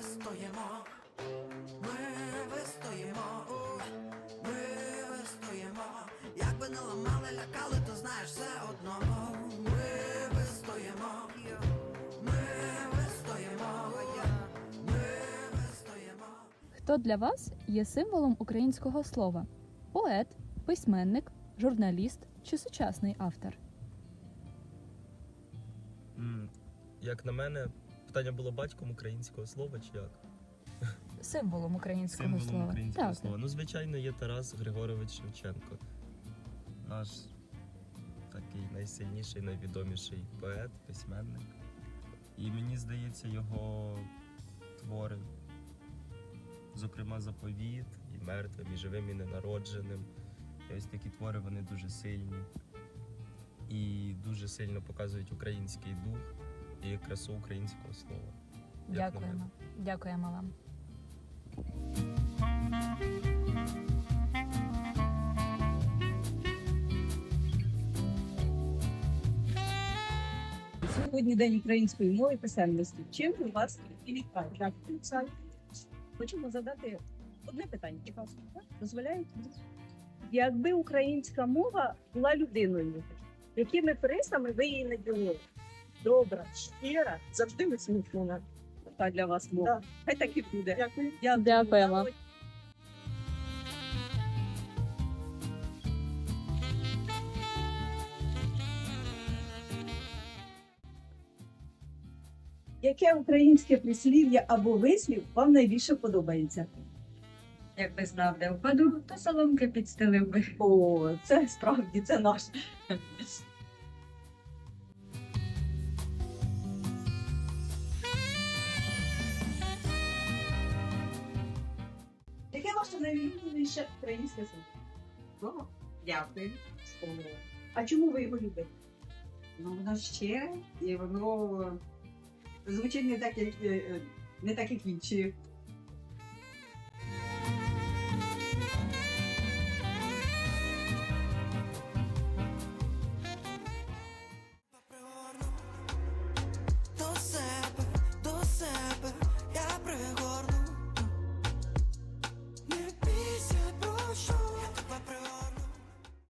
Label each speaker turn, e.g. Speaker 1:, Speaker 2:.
Speaker 1: вистоїмо, ми вистоїмо, ми вистоїмо. Як би не ламали, лякали, то знаєш все одно. Ми вистоїмо, ми вистоїмо, ми вистоїмо.
Speaker 2: Хто для вас є символом українського слова? Поет, письменник, журналіст чи сучасний автор?
Speaker 3: Як на мене, питання було батьком українського слова чи як?
Speaker 2: Символом українського
Speaker 3: Символом
Speaker 2: слова.
Speaker 3: українського
Speaker 2: так.
Speaker 3: слова. Ну, звичайно, є Тарас Григорович Шевченко. Наш такий найсильніший, найвідоміший поет, письменник. І мені здається, його твори, зокрема, заповіт, і мертвим, і живим, і ненародженим. І ось такі твори вони дуже сильні і дуже сильно показують український дух і красу українського слова. як.
Speaker 2: Дякуємо. Дякуємо вам.
Speaker 4: Сьогодні день української мови і писемності. Чим у вас Оксана, Хочемо задати одне питання. Яка так? Дозволяєте? Якби українська мова була людиною, якими рисами ви її наділили? Добра, щира, завжди усміхнена. Та для вас мова. Хай так і буде. Дякую.
Speaker 2: Дякуємо.
Speaker 4: Яке українське прислів'я або вислів вам найбільше подобається?
Speaker 5: Якби знав, де впаду, то соломки підстелив би.
Speaker 4: О, це справді це наш. Яке що найулюбленіше українське слово?
Speaker 5: Дякую.
Speaker 4: А чому ви його любите?
Speaker 5: Ну, воно ще, і воно звучить не так, як, е, е, не так, як інші